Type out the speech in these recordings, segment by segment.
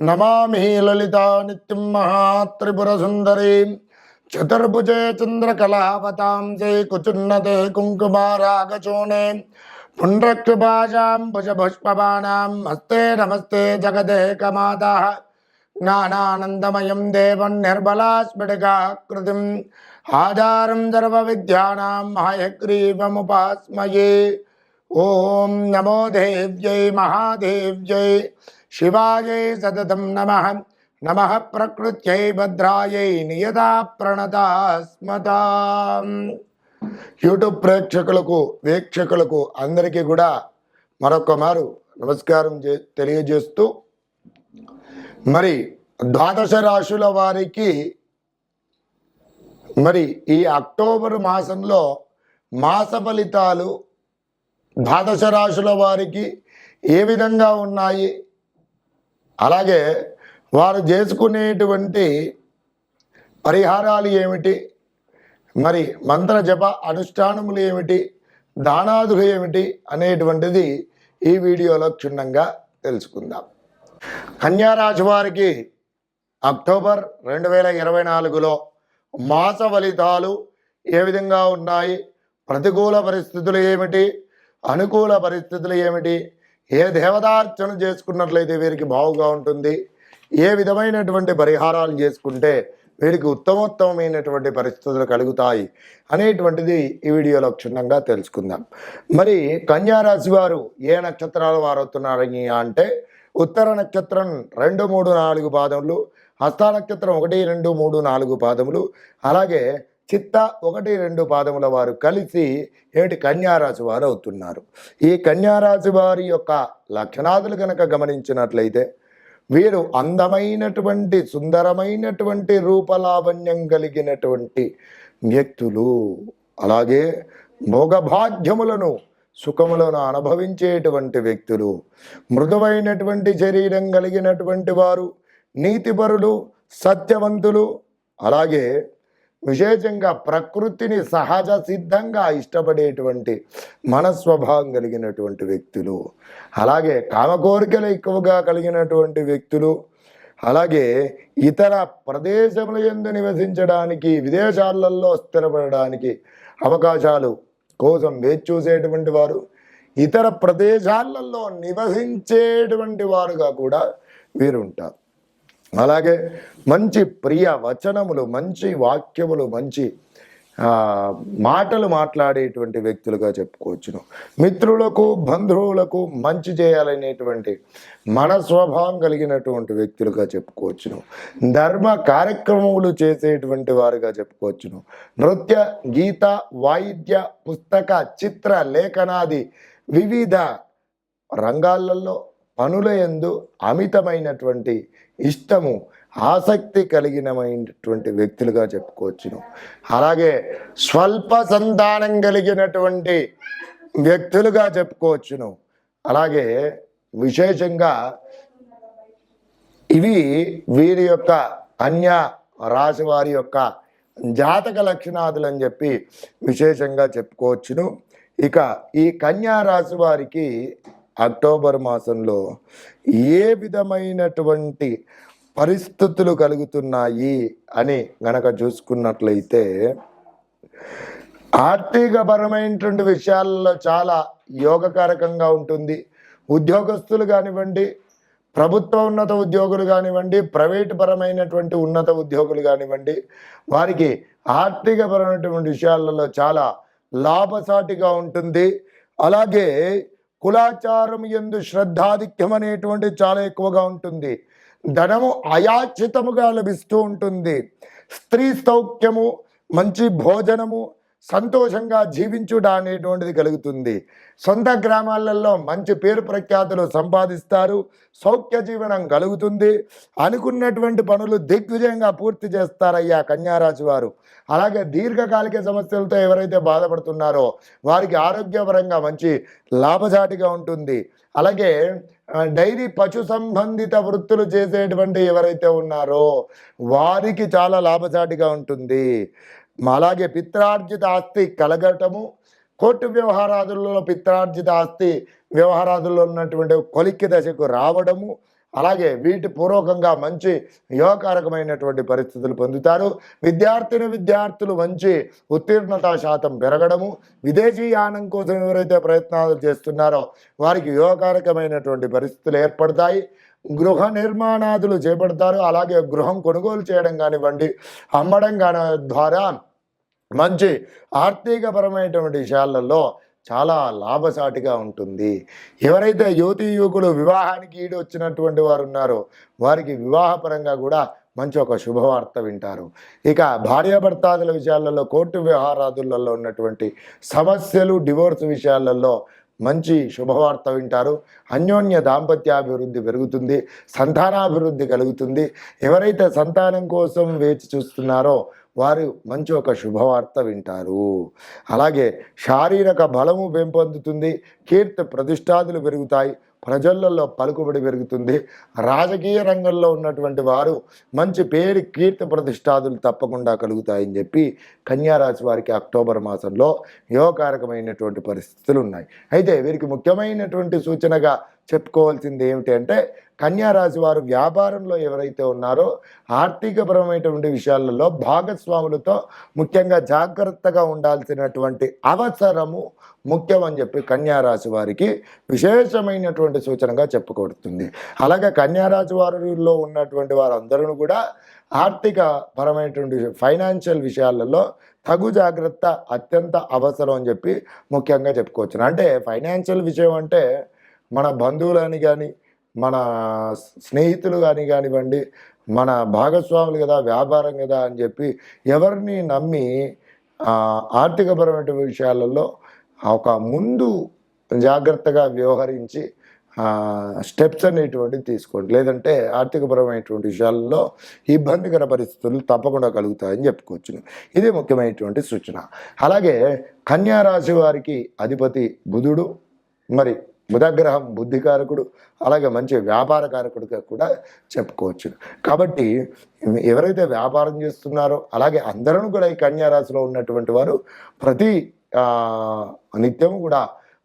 నమామి లలితా నిత్యం మహాత్రిపురసుందరీం. చతుర్భుజే చంద్రకళావతాంసే కుచున్నతే కుంకుమారాగచూనే పుండ్రక్షుభాషాం భుజపుష్పబాణాం. హస్తే నమస్తే జగదేకమాతా. జ్ఞానానందమయం దేవం నిర్బలాస్ఫటికాకృతిం ఆధారం సర్వ విద్యానాం హయగ్రీవముపాస్మయే ఓం నమో దేవ్యై మహాదేవ్యై. శివాయై సతతం నమ. నమ ప్రకృత్యై భద్రాయై నియతా ప్రణతాస్మతాం యూట్యూబ్ ప్రేక్షకులకు వీక్షకులకు అందరికీ కూడా మరొక మారు నమస్కారం చే- తెలియజేస్తూ మరి ద్వాదశ రాశుల వారికి మరి ఈ అక్టోబర్ మాసంలో మాస ఫలితాలు ద్వాదశ రాశుల వారికి ఏ విధంగా ఉన్నాయి? అలాగే వారు చేసుకునేటువంటి పరిహారాలు ఏమిటి? మరి మంత్ర జప అనుష్ఠానములు ఏమిటి? దానాదులు ఏమిటి? అనేటువంటిది ఈ వీడియోలో క్షుణ్ణంగా తెలుసుకుందాం. కన్యారాశి వారికి అక్టోబర్ రెండు వేల ఇరవై నాలుగులో మాస ఫలితాలు ఏ విధంగా ఉన్నాయి? ప్రతికూల పరిస్థితులు ఏమిటి? అనుకూల పరిస్థితులు ఏమిటి? ఏ దేవతార్చన చేసుకున్నట్లయితే వీరికి బాగుగా ఉంటుంది. ఏ విధమైనటువంటి పరిహారాలు చేసుకుంటే వీరికి ఉత్తమోత్తమైనటువంటి పరిస్థితులు కలుగుతాయి అనేటువంటిది ఈ వీడియోలో క్షుణ్ణంగా తెలుసుకుందాం. మరి కన్యారాశి వారు ఏ నక్షత్రాల వారు అవుతున్నారని అంటే ఉత్తర నక్షత్రం రెండు మూడు నాలుగు పాదములు హస్త నక్షత్రం ఒకటి రెండు మూడు నాలుగు పాదములు అలాగే చిత్త ఒకటి రెండు పాదముల వారు కలిసి ఏమిటి కన్యారాశి వారు అవుతున్నారు. ఈ కన్యారాశి వారి యొక్క లక్షణాదులు కనుక గమనించినట్లయితే వీరు అందమైనటువంటి సుందరమైనటువంటి రూపలావణ్యం కలిగినటువంటి వ్యక్తులు. అలాగే భోగభాగ్యములను సుఖములను అనుభవించేటువంటి వ్యక్తులు. మృదువైనటువంటి శరీరం కలిగినటువంటి వారు నీతిపరులు సత్యవంతులు. అలాగే విశేషంగా ప్రకృతిని సహజ సిద్ధంగా ఇష్టపడేటువంటి మనస్వభావం కలిగినటువంటి వ్యక్తులు అలాగే కామ కోరికలు ఎక్కువగా కలిగినటువంటి వ్యక్తులు అలాగే ఇతర ప్రదేశముల యందు నివసించడానికి విదేశాలలో స్థిరపడడానికి అవకాశాలు కోసం వేచి చూసేటువంటి వారు ఇతర ప్రదేశాలలో నివసించేటువంటి వారుగా కూడా వీరుంటారు. అలాగే మంచి ప్రియ వచనములు మంచి వాక్యములు మంచి మాటలు మాట్లాడేటువంటి వ్యక్తులుగా చెప్పుకోవచ్చును. మిత్రులకు బంధువులకు మంచి చేయాలనేటువంటి మనస్వభావం కలిగినటువంటి వ్యక్తులుగా చెప్పుకోవచ్చును. ధర్మ కార్యక్రమములు చేసేటువంటి వారుగా చెప్పుకోవచ్చును. నృత్య గీత వాయిద్య పుస్తక చిత్ర లేఖనాది వివిధ రంగాలలో పనుల యందు అమితమైనటువంటి ఇష్టము ఆసక్తి కలిగినమైనటువంటి వ్యక్తులుగా చెప్పుకోవచ్చును. అలాగే స్వల్ప సంతానం కలిగినటువంటి వ్యక్తులుగా చెప్పుకోవచ్చును. అలాగే విశేషంగా ఇవి వీరి యొక్క కన్యా రాశి వారి యొక్క జాతక లక్షణాదులు అని చెప్పి విశేషంగా చెప్పుకోవచ్చును. ఇక ఈ కన్యా రాశి వారికి అక్టోబర్ మాసంలో ఏ విధమైనటువంటి పరిస్థితులు కలుగుతున్నాయి అని గనక చూసుకున్నట్లయితే ఆర్థికపరమైనటువంటి విషయాల్లో చాలా యోగకారకంగా ఉంటుంది. ఉద్యోగస్తులు కానివ్వండి ప్రభుత్వ ఉన్నత ఉద్యోగులు కానివ్వండి ప్రైవేటు పరమైనటువంటి ఉన్నత ఉద్యోగులు కానివ్వండి వారికి ఆర్థికపరమైనటువంటి విషయాలలో చాలా లాభసాటిగా ఉంటుంది. అలాగే కులాచారం ఎందు శ్రద్ధాధిక్యం అనేటువంటి చాలా ఎక్కువగా ఉంటుంది. ధనము అయాచితముగా లభిస్తూ ఉంటుంది. స్త్రీ సౌఖ్యము మంచి భోజనము సంతోషంగా జీవించుట అనేటువంటిది కలుగుతుంది. సొంత గ్రామాలలో మంచి పేరు ప్రఖ్యాతులు సంపాదిస్తారు. సౌఖ్య జీవనం కలుగుతుంది. అనుకున్నటువంటి పనులు దిగ్విజయంగా పూర్తి చేస్తారయ్యా కన్యారాశి వారు. అలాగే దీర్ఘకాలిక సమస్యలతో ఎవరైతే బాధపడుతున్నారో వారికి ఆరోగ్యపరంగా మంచి లాభసాటిగా ఉంటుంది. అలాగే డైరీ పశు సంబంధిత వృత్తులు చేసేటువంటి ఎవరైతే ఉన్నారో వారికి చాలా లాభసాటిగా ఉంటుంది. అలాగే పిత్రార్జిత ఆస్తి కలగటము కోర్టు వ్యవహారాదుల్లో పిత్రార్జిత ఆస్తి వ్యవహారాదుల్లో ఉన్నటువంటి కొలిక్కి దశకు రావడము అలాగే వీటి పూర్వకంగా మంచి యోగకారకమైనటువంటి పరిస్థితులు పొందుతారు. విద్యార్థిని విద్యార్థులు మంచి ఉత్తీర్ణత శాతం పెరగడము విదేశీ యానం కోసం ఎవరైతే ప్రయత్నాలు చేస్తున్నారో వారికి యోగకారకమైనటువంటి పరిస్థితులు ఏర్పడతాయి. గృహ నిర్మాణాదులు చేపడతారు అలాగే గృహం కొనుగోలు చేయడం కానివ్వండి అమ్మడం కాని ద్వారా మంచి ఆర్థికపరమైనటువంటి విషయాలలో చాలా లాభసాటిగా ఉంటుంది. ఎవరైతే యువతి యువకులు వివాహానికి ఈడు వచ్చినటువంటి వారు ఉన్నారో వారికి వివాహపరంగా కూడా మంచి ఒక శుభవార్త వింటారు. ఇక భార్యాభర్తాదుల విషయాలలో కోర్టు వ్యవహారాదులలో ఉన్నటువంటి సమస్యలు డివోర్స్ విషయాలలో మంచి శుభవార్త వింటారు. అన్యోన్య దాంపత్యాభివృద్ధి పెరుగుతుంది సంతానాభివృద్ధి కలుగుతుంది. ఎవరైతే సంతానం కోసం వేచి చూస్తున్నారో వారు మంచి ఒక శుభవార్త వింటారు. అలాగే శారీరక బలము పెంపొందుతుంది కీర్తి ప్రతిష్టాదులు పెరుగుతాయి ప్రజలలో పలుకుబడి పెరుగుతుంది. రాజకీయ రంగంలో ఉన్నటువంటి వారు మంచి పేరు కీర్తి ప్రతిష్టాదులు తప్పకుండా కలుగుతాయని చెప్పి కన్యారాశి వారికి అక్టోబర్ మాసంలో యోగకారకమైనటువంటి పరిస్థితులు ఉన్నాయి. అయితే వీరికి ముఖ్యమైనటువంటి సూచనగా చెప్పుకోవాల్సింది ఏమిటి అంటే కన్యారాశి వారు వ్యాపారంలో ఎవరైతే ఉన్నారో ఆర్థికపరమైనటువంటి విషయాలలో భాగస్వాములతో ముఖ్యంగా జాగ్రత్తగా ఉండాల్సినటువంటి అవసరము ముఖ్యం అని చెప్పి కన్యారాశి వారికి విశేషమైనటువంటి సూచనగా చెప్పుకొడుతుంది. అలాగే కన్యారాశి వారిలో ఉన్నటువంటి వారందరూ కూడా ఆర్థిక పరమైనటువంటి ఫైనాన్షియల్ విషయాలలో తగు జాగ్రత్త అత్యంత అవసరం అని చెప్పి ముఖ్యంగా చెప్పుకోవచ్చు. అంటే ఫైనాన్షియల్ విషయం అంటే మన బంధువులని కానీ మన స్నేహితులు కానీ కానివ్వండి మన భాగస్వాములు కదా వ్యాపారం కదా అని చెప్పి ఎవరిని నమ్మి ఆర్థికపరమైన విషయాలలో ఒక ముందు జాగ్రత్తగా వ్యవహరించి స్టెప్స్ అనేటువంటివి తీసుకోండి. లేదంటే ఆర్థికపరమైనటువంటి విషయాల్లో ఇబ్బందికర పరిస్థితులు తప్పకుండా కలుగుతాయని చెప్పుకోవచ్చు ఇది ముఖ్యమైనటువంటి సూచన. అలాగే కన్యా రాశి వారికి అధిపతి బుధుడు మరి బుధగ్రహం బుద్ధికారకుడు అలాగే మంచి వ్యాపార కారకుడుగా కూడా చెప్పుకోవచ్చు. కాబట్టి ఎవరైతే వ్యాపారం చేస్తున్నారో అలాగే అందరూ కూడా ఈ కన్యారాశిలో ఉన్నటువంటి వారు ప్రతి నిత్యం కూడా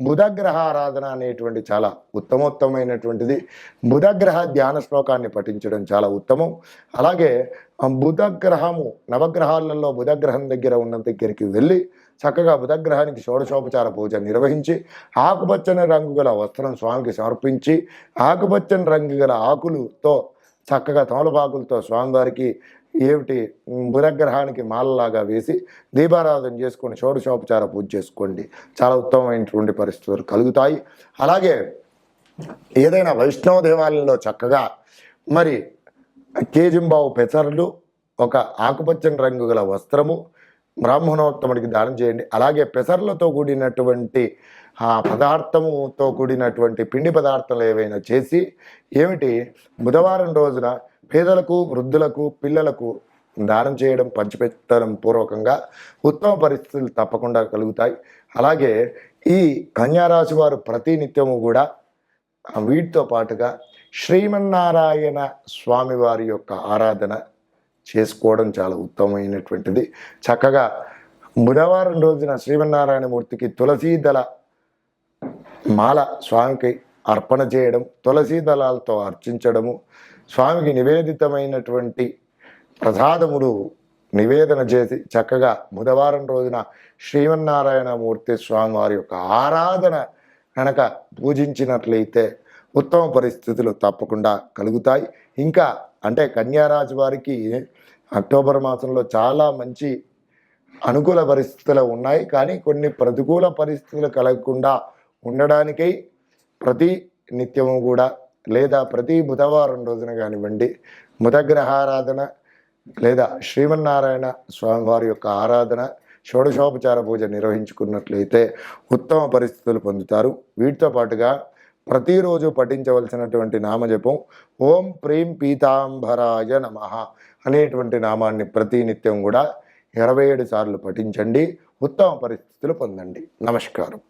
బుధగ్రహ ఆరాధన అనేటువంటి చాలా ఉత్తమోత్తమైనటువంటిది. బుధగ్రహ ధ్యాన శ్లోకాన్ని పఠించడం చాలా ఉత్తమం. అలాగే బుధగ్రహము నవగ్రహాలలో బుధగ్రహం దగ్గర ఉన్న దగ్గరికి వెళ్ళి చక్కగా బుధగ్రహానికి షోడశోపచార పూజ నిర్వహించి ఆకుపచ్చని రంగు గల వస్త్రం స్వామికి సమర్పించి ఆకుపచ్చని రంగు గల ఆకులతో చక్కగా తమలపాకులతో స్వామివారికి ఏమిటి? ఉమ్, బుధగ్రహానికి మాలలాగా వేసి దీపారాధన చేసుకొని షోడశోపచార పూజ చేసుకోండి. చాలా ఉత్తమమైనటువంటి పరిస్థితులు కలుగుతాయి. అలాగే ఏదైనా వైష్ణవ దేవాలయంలో చక్కగా మరి కేజింబావు పెసర్లు ఒక ఆకుపచ్చని రంగు గల వస్త్రము బ్రాహ్మణోత్తముడికి దానం చేయండి. అలాగే పెసర్లతో కూడినటువంటి ఆ పదార్థముతో కూడినటువంటి పిండి పదార్థాలు ఏవైనా చేసి ఏమిటి? బుధవారం రోజున పేదలకు వృద్ధులకు పిల్లలకు దానం చేయడం పంచిపెట్టడం పూర్వకంగా ఉత్తమ పరిస్థితులు తప్పకుండా కలుగుతాయి. అలాగే ఈ కన్యారాశి వారు ప్రతినిత్యము కూడా వీటితో పాటుగా శ్రీమన్నారాయణ స్వామివారి యొక్క ఆరాధన చేసుకోవడం చాలా ఉత్తమమైనటువంటిది. చక్కగా బుధవారం రోజున శ్రీమన్నారాయణ మూర్తికి తులసీ దళ మాల స్వామికి అర్పణ చేయడం తులసీ దళాలతో అర్చించడము స్వామికి నివేదితమైనటువంటి ప్రసాదములు నివేదన చేసి చక్కగా బుధవారం రోజున శ్రీమన్నారాయణమూర్తి స్వామి వారి యొక్క ఆరాధన కనుక పూజించినట్లయితే ఉత్తమ పరిస్థితులు తప్పకుండా కలుగుతాయి. ఇంకా అంటే కన్యారాశి వారికి అక్టోబర్ మాసంలో చాలా మంచి అనుకూల పరిస్థితులు ఉన్నాయి. కానీ కొన్ని ప్రతికూల పరిస్థితులు కలగకుండా ఉండడానికై ప్రతి నిత్యము కూడా లేదా ప్రతి బుధవారం రోజున కానివ్వండి మృతగ్రహారాధన లేదా శ్రీమన్నారాయణ స్వామివారి యొక్క ఆరాధన షోడశోపచార పూజ నిర్వహించుకున్నట్లయితే ఉత్తమ పరిస్థితులు పొందుతారు. వీటితో పాటుగా ప్రతిరోజు పఠించవలసినటువంటి నామజపం ఓం ప్రీం పీతాంబరాయ నమ అనేటువంటి నామాన్ని ప్రతినిత్యం కూడా ఇరవై ఏడు సార్లు పఠించండి. ఉత్తమ పరిస్థితులు పొందండి. నమస్కారం.